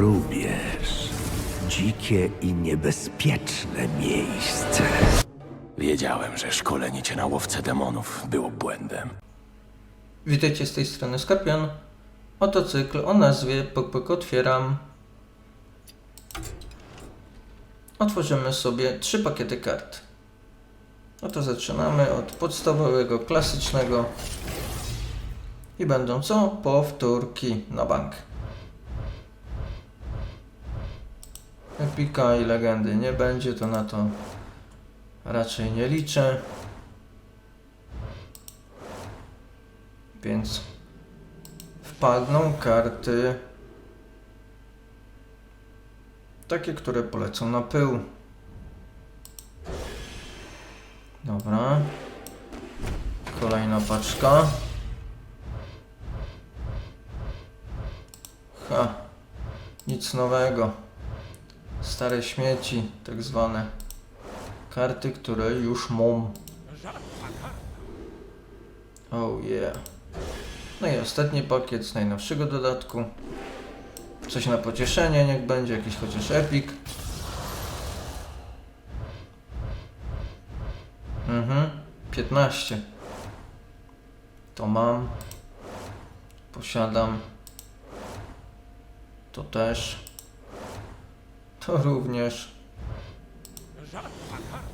Rubież. Dzikie i niebezpieczne miejsce. Wiedziałem, że szkolenie cię na łowcę demonów było błędem. Witajcie z tej strony Skorpion. Oto cykl o nazwie Pok Pok Otwieram. Otworzymy sobie trzy pakiety kart. No to zaczynamy od podstawowego, klasycznego. I będą co? Powtórki na bank. Epika i legendy nie będzie, to na to raczej nie liczę. Więc wpadną karty takie, które polecą na pył. Dobra. Kolejna paczka. Ha. Nic nowego. Stare śmieci, tak zwane. Karty, które już mam. Oh yeah. No i ostatni pakiet z najnowszego dodatku. Coś na pocieszenie, niech będzie jakiś chociaż epik. Mhm, 15. To mam. Posiadam. To też. To również.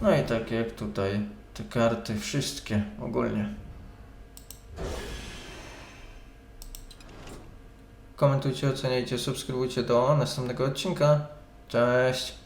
No i tak jak tutaj te karty, wszystkie ogólnie. Komentujcie, oceniajcie, subskrybujcie do następnego odcinka. Cześć!